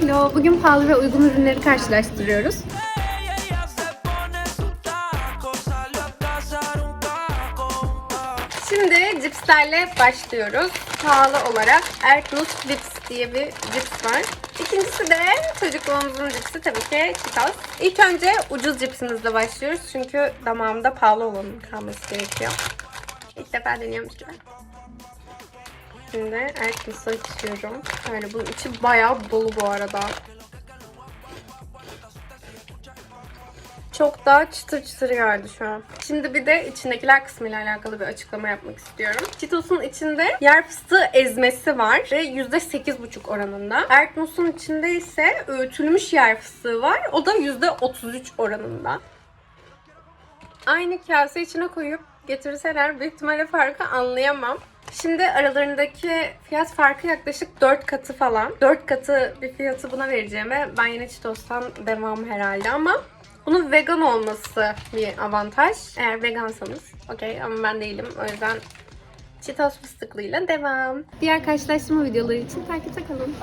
Hello, bugün pahalı ve uygun ürünleri karşılaştırıyoruz. Şimdi cipslerle başlıyoruz. Pahalı olarak Erknus Chips diye bir cips var. İkincisi de çocukluğumuzun cipsi tabii ki Cheetos. İlk önce ucuz cipsimizle başlıyoruz çünkü damağımda pahalı olanın kalması gerekiyor. İlk defa deniyormuş gibi. Şimdi Erknus'u açıyorum. Yani bunun içi bayağı dolu bu arada. Çok daha çıtır çıtır geldi şu an. Şimdi bir de içindekiler kısmıyla alakalı bir açıklama yapmak istiyorum. Cheetos'un içinde yer fıstığı ezmesi var ve %8,5 oranında. Erknus'un içinde ise öğütülmüş yer fıstığı var. O da %33 oranında. Aynı kase içine koyup getirseler büyük ihtimalle farkı anlayamam. Şimdi aralarındaki fiyat farkı yaklaşık 4 katı falan. 4 katı bir fiyatı buna vereceğime ben yine Cheetos'tan devam herhalde ama bunun vegan olması bir avantaj. Eğer vegansanız okey ama ben değilim. O yüzden Cheetos fıstıklıyla devam. Diğer karşılaştırma videoları için takipte kalın.